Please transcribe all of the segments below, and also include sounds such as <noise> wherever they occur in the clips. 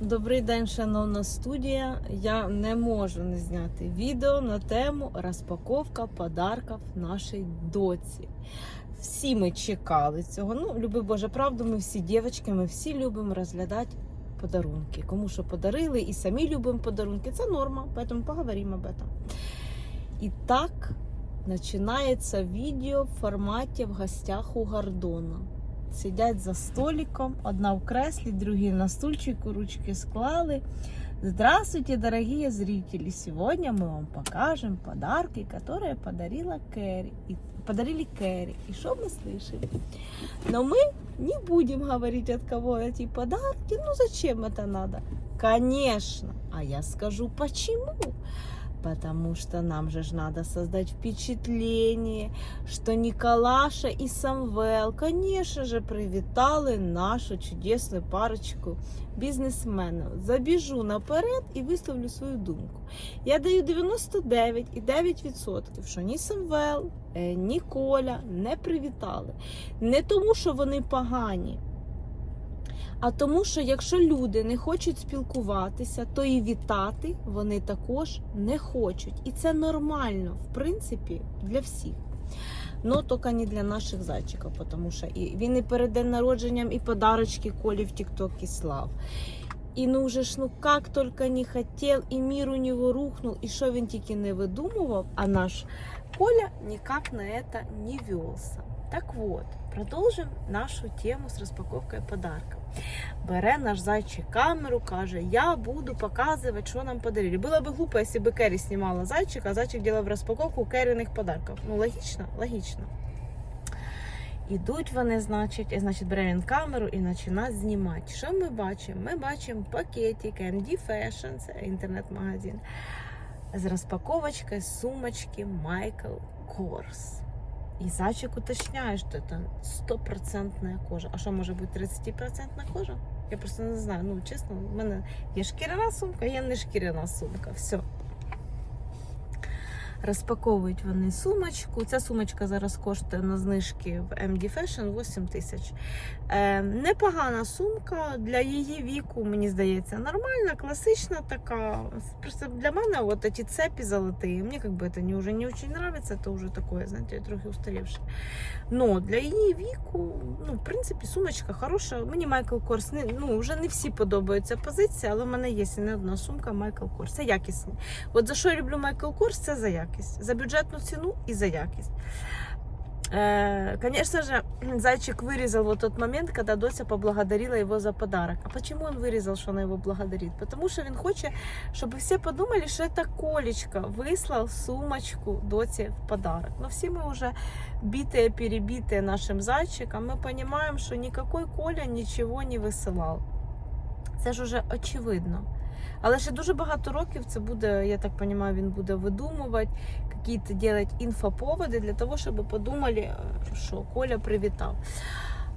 Добрий день, шановна студія. Я не можу не зняти відео на тему розпаковка подарків нашій доці. Всі ми чекали цього. Ну, люби Боже, правду, ми всі дівчатки, ми всі любимо розглядати подарунки. Кому що подарили, і самі любимо подарунки. Це норма, тому поговоримо об этом. І так починається відео в форматі в гостях у Гордона Сидять за столиком, одна в кресле, другие на стульчику, ручки склали. Здравствуйте, дорогие зрители! Сегодня мы вам покажем подарки, которые подарила Кэрри. И, подарили Кэрри. И что мы слышим? Но мы не будем говорить, от кого эти подарки. Ну зачем это надо? Конечно. А я скажу почему. Потому что нам же ж надо создать впечатление, что Николаша и Самвел, конечно же, привітали нашу чудесную парочку бізнесменів. Забіжу наперед і висловлю свою думку. Я даю 99,9%, що ні Самвел, е, ні Коля не привітали. Не тому, що вони погані. А тому, що якщо люди не хочуть спілкуватися, то і вітати вони також не хочуть. І це нормально, в принципі, для всіх. Ну, тільки не для наших зайчиків, тому що і він і перед день народженням, і подарочки Колі в Тіктокі слав. І ну вже ж, ну як тільки не хотів, і мір у нього рухнув, і що він тільки не видумував, а наш Коля ніяк на це не велся. Так вот, продовжимо нашу тему з розпаковкою подарків. Бере наш зайчик камеру, каже, я буду показувати, що нам подарили. Було б глупо, якщо б Керрі знімала зайчика, а зайчик робив розпаковку Керріних подарків. Ну, логічно? Логічно. Ідуть вони, значить, і, значить, бере він камеру і починає знімати. Що ми бачимо? Ми бачимо пакетик MD Fashion, це інтернет-магазин, з розпаковочкою сумочки Michael Kors. И зайчик уточняє, що це стопроцентна кожа. А що може бути 30% кожа? Я просто не знаю. Ну, чесно, в мене є шкіряна сумка, є не шкіряна сумка. Все. Розпаковують вони сумочку. Ця сумочка зараз коштує на знижки в MD Fashion 8 тисяч. Е, непогана сумка для її віку, мені здається, нормальна, класична така. Просто для мене от ці цепі золотые, мені как бы это не, уже не очень нравится, это уже такое, знаєте, трохи устаревше. Но для її віку, ну, в принципі, сумочка хороша. Мені Майкл Корс, не, ну, вже не всі подобаються позиції, але в мене є і не одна сумка Майкл Корс. Це якісні. От за що я люблю Майкл Корс, це за якість. За бюджетну ціну і за якість. Э, Конечно же, <clears throat> зайчик вырезал вот тот момент, когда Дося поблагодарила его за подарок. А почему он вырезал, что она его благодарит? Потому что він хоче, чтобы все подумали, что это Колечка выслал сумочку Доці в подарок. Но все мы уже битые, перебитые нашим зайчиком, мы понимаем, что никакой Коля ничего не висилав. Це ж уже очевидно. Але ще дуже багато років це буде, я так розумію, він буде видумувати, якісь делать інфоповоди для того, щоб подумали, е, що Коля привітав.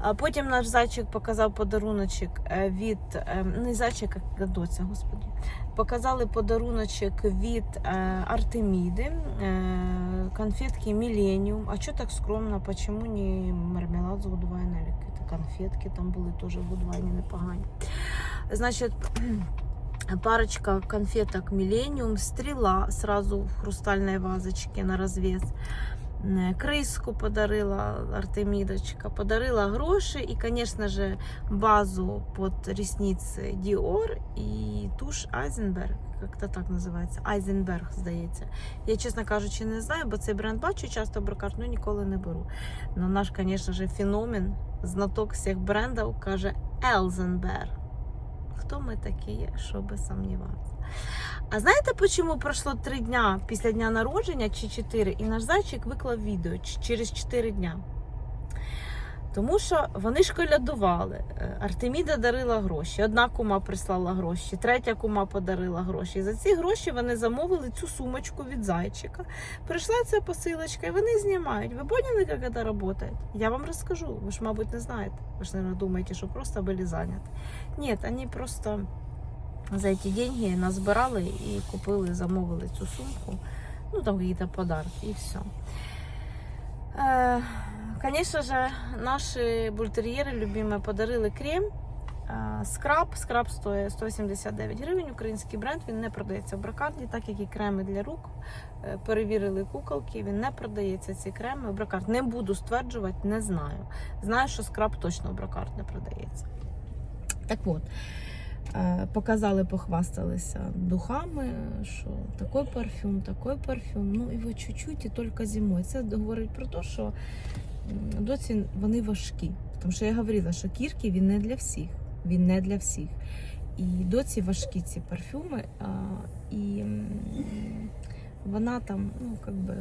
А потім наш зайчик показав подаруночок е, від е, не зайчик, а доця, господи. Показали подаруночок від Артеміди, конфетки Millennium. А що так скромно? Почему не мармелад з Гудвайна? Конфетки там були теж в Гудвайні непогані. Значить, парочка конфеток Millennium, стрела сразу в хрустальной вазочке на развес. Э, Криску подарила Артемидочка, подарила гроши и, конечно же, базу под ресницы Dior и тушь Айзенберг. Як-то так називається. Айзенберг, здається. Я, чесно кажучи, не знаю, бо цей бренд бачу часто бракар, ну ніколи не беру. Ну наш, звісно ж, феномен, знаток всіх брендів, каже Елзенберг. Хто ми такі щоби щоб сумніватися. А знаєте, чому пройшло три дня після дня народження чи чотири, і наш зайчик виклав відео через чотири дня? Тому що вони ж колядували. Е, Артеміда дарила гроші. Одна кума прислала гроші, третя кума подарила гроші. І за ці гроші вони замовили цю сумочку від зайчика. Прийшла ця посилочка, і вони знімають. Ви поняли, як це працює? Я вам розкажу. Ви ж, мабуть, не знаєте. Ви ж, мабуть, думаєте, що просто були зайняті. Ні, вони просто за ці деньги назбирали і купили, замовили цю сумку. Ну, там какие-то подарки і все. Конечно же, наши бультерьеры любимые подарили крем Скраб, скраб стоїть 179 гривень, український бренд, він не продається в брокарді, так як і креми для рук. Е, Перевірили куколки, він не продається ці креми в брокард. Не буду стверджувати, не знаю. Знаю, що скраб точно в брокард не продається. Так от, показали, похвасталися духами, що такий парфюм, такий парфюм. Ну ви чуть-чуть, і тільки зимою. Це говорить про те, що м, доці вони важкі. Тому що я говорила, що кірки він не для всіх. Він не для всіх. І доці важкі ці парфюми. А, і вона там, ну, как би,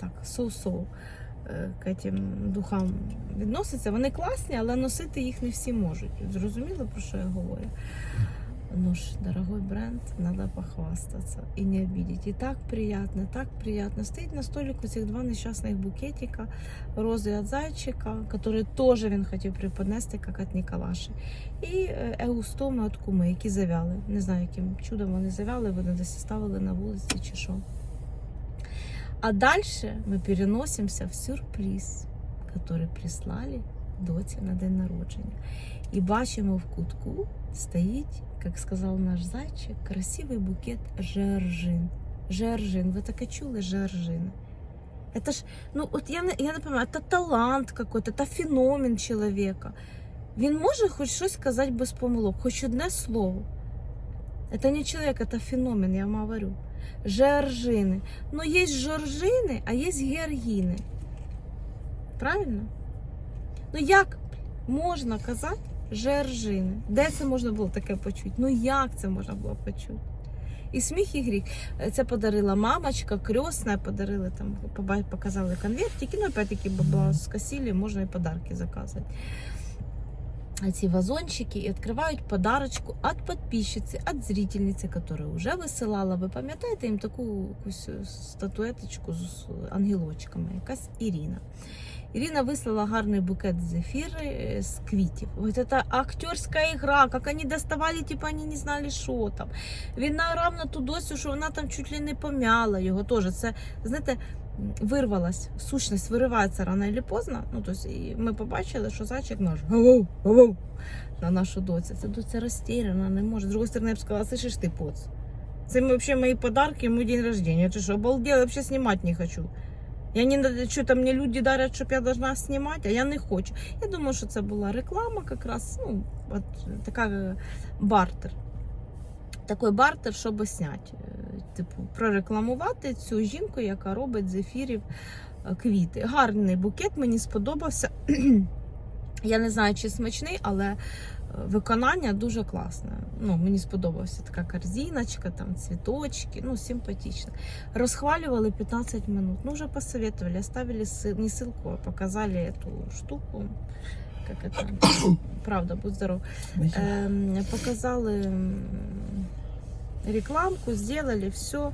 так, соу-соу е, к этим духам відноситься. Вони класні, але носити їх не всі можуть. Зрозуміло, про що я говорю? Ну ж, дорогой бренд, надо похвастаться и не обидеть. И так приятно, так приятно. Стоит на столику цих два несчастных букетика розы от зайчика, которые тоже він хотів преподнести, як від Ніколаші. І е, еустоми від куми, які завяли. Не знаю, яким чудом вони завяли, вони десь ставили на вулиці чи що. А дальше мы переносимся в сюрприз, который прислали доці на день народження. І бачимо в кутку стоїть, як сказав наш зайчик, красивий букет жержин. Жержин. Ви таке чули жержин? Это ж, ну от я не, я не пам'ятаю, це талант какой-то, це феномен чоловіка. Він може хоч щось сказати без помилок, хоч одне слово. Это не человек, это феномен, я вам говорю. Жоржини. Ну, є жоржини, а є георгіни. Правильно? Ну як можна казати Жоржини? Де це можна було таке почути? Ну як це можна було почути? І сміх, і гріх. Е, Це подарила мамочка, крестна, подарили там, показали конвертики. Ну, опять-таки, бабла скосили, можна і подарки заказувати. А ці вазончики і відкривають подарочку від підписчиці, від зрительниці, яка вже висилала. Ви пам'ятаєте їм таку якусь статуеточку з ангелочками, якась Ірина. Ірина вислала гарний букет зефіри з квітів. Ось це актерська ігра, як вони доставали, типу вони не знали, що там. Він награв на ту досю, що вона там чуть ли не пом'яла його. Теж це, знаєте, вирвалась, сущність виривається рано або поздно. Ну, тобто, і ми побачили, що зайчик наш гавов, гавов на нашу доцю. Це доця розтіряна, не може. З другої сторони, я б сказала, слышиш ти, поц. Це взагалі мої подарки, мій день рождения. Ти що, обалдела, вообще знімати не хочу. Я не що там мені люди дарять, щоб я должна знімати, а я не хочу. Я думаю, що це була реклама, якраз, ну, от така е, бартер. Такий бартер, щоб зняти. Е, Типу, прорекламувати цю жінку, яка робить з ефірів е, квіти. Гарний букет, мені сподобався. <clears throat> Я не знаю, чи смачний, але виконання дуже класне. Ну, мені сподобався така корзиночка, там цвіточки, ну, симпатично. Розхвалювали 15 минут. Ну, вже посоветовали, оставили ссыл- не ссылку, а показали эту штуку. Как это? Правда, будь здоров. Эм, показали м, рекламку, сделали все,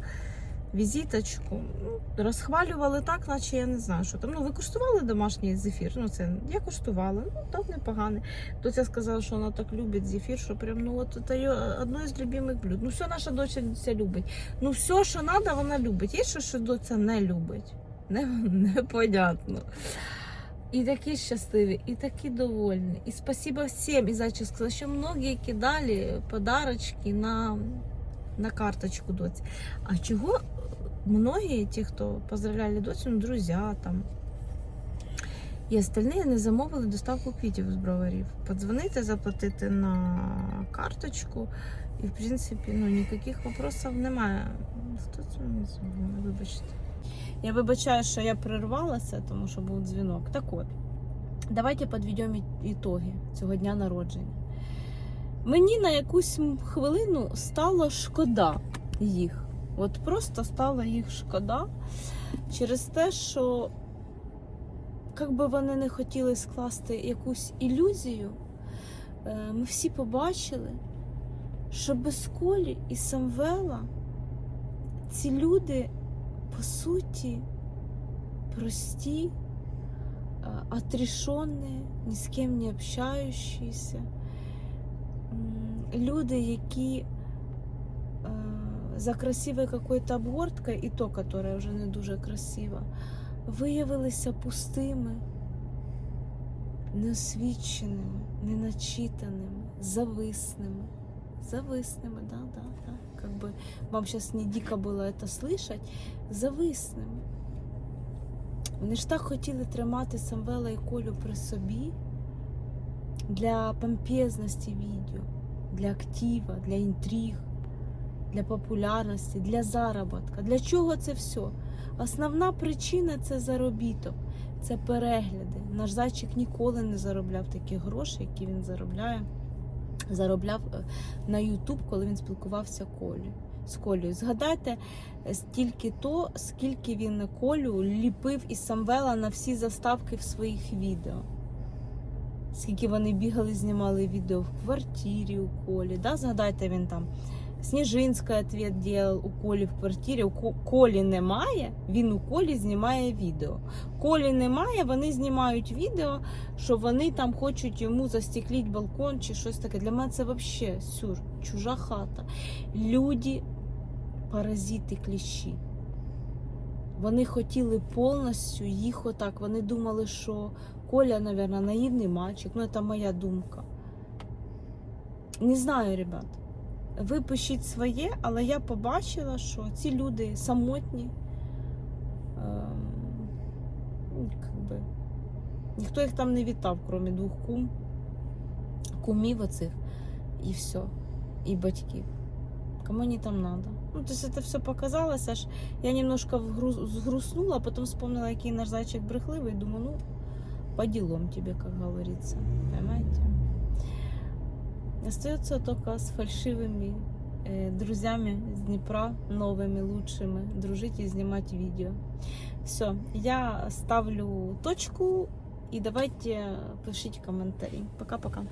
візиточку. Ну, розхвалювали так, наче я не знаю, що там. Ну, ви куштували домашній зефір? Ну, це я куштувала, ну так непоганий. Доця сказала, що вона так любить зефір, що прям ну от це одне з любимих блюд. Ну, все наша доча любить. Ну, все, що треба, вона любить. Є щось, що доця не любить. Не, непонятно. І такі щасливі, і такі довольні. І спасибо. І зайчик сказала, що многі кидали подарочки на, на карточку доці. А чого многие, ті, хто поздравляли доцю, ну, друзі там. І остальні не замовили доставку квітів з броварів. Подзвонити, заплатити на карточку. І, в принципі, ну, ніяких вопросів немає. Хто це мені дзвонив? Вибачте. Я вибачаю, що я прервалася, тому що був дзвінок. Так от, давайте підведемо ітоги цього дня народження. Мені на якусь хвилину стало шкода їх. От просто стало їх шкода через те, що як би вони не хотіли скласти якусь ілюзію, е, ми всі побачили, що без Колі і Самвела ці люди, по суті, прості, е, отрешенные, ні з ким не общающиеся. М, Люди, які е, за красивою какой-то обгорткою, і то, которая вже не дуже красива, виявилися пустими, неосвіченими, неначитаними, зависними. Зависними, да, да, да. Как бы вам сейчас не дико було это слышать. Зависними. Вони ж так хотіли тримати Самвела і Колю при собі для помпезності відео, для актива, для інтриг, для популярності, для заробітка. Для чого це все? Основна причина це заробіток, це перегляди. Наш зайчик ніколи не заробляв такі гроші, які він заробляє. Заробляв е, на YouTube, коли він спілкувався Колі, з Колею. Згадайте е, стільки то, скільки він Колю ліпив із Самвела на всі заставки в своїх відео. Скільки вони бігали, знімали відео в квартирі у Колі. Да? Згадайте, він там Сніжинська ответ делал у Колі в квартирі. У Колі немає, він у Колі знімає відео. Колі немає, вони знімають відео, що вони там хочуть йому застекліть балкон чи щось таке. Для мене це взагалі сюр, чужа хата. Люди паразити кліщі. Вони хотіли повністю їх отак. Вони думали, що Коля, мабуть, наївний мальчик. Ну, це моя думка. Не знаю, ребят. Ви своє, але я побачила, що ці люди самотні. Ем, ну, как би, ніхто їх там не вітав, крім двох кум, кумів оцих, і все, і батьків. Кому вони там надо? Ну, то есть это все показалось, аж я немножко вгруз- сгрустнула, потом вспомнила, який наш зайчик брехливий, думаю, ну, по делам тебе, как говорится, понимаете? Остается только с фальшивыми э, друзьями с Днепра, новыми, лучшими, дружить и снимать видео. Все, я ставлю точку и давайте пишите комментарии. Пока-пока.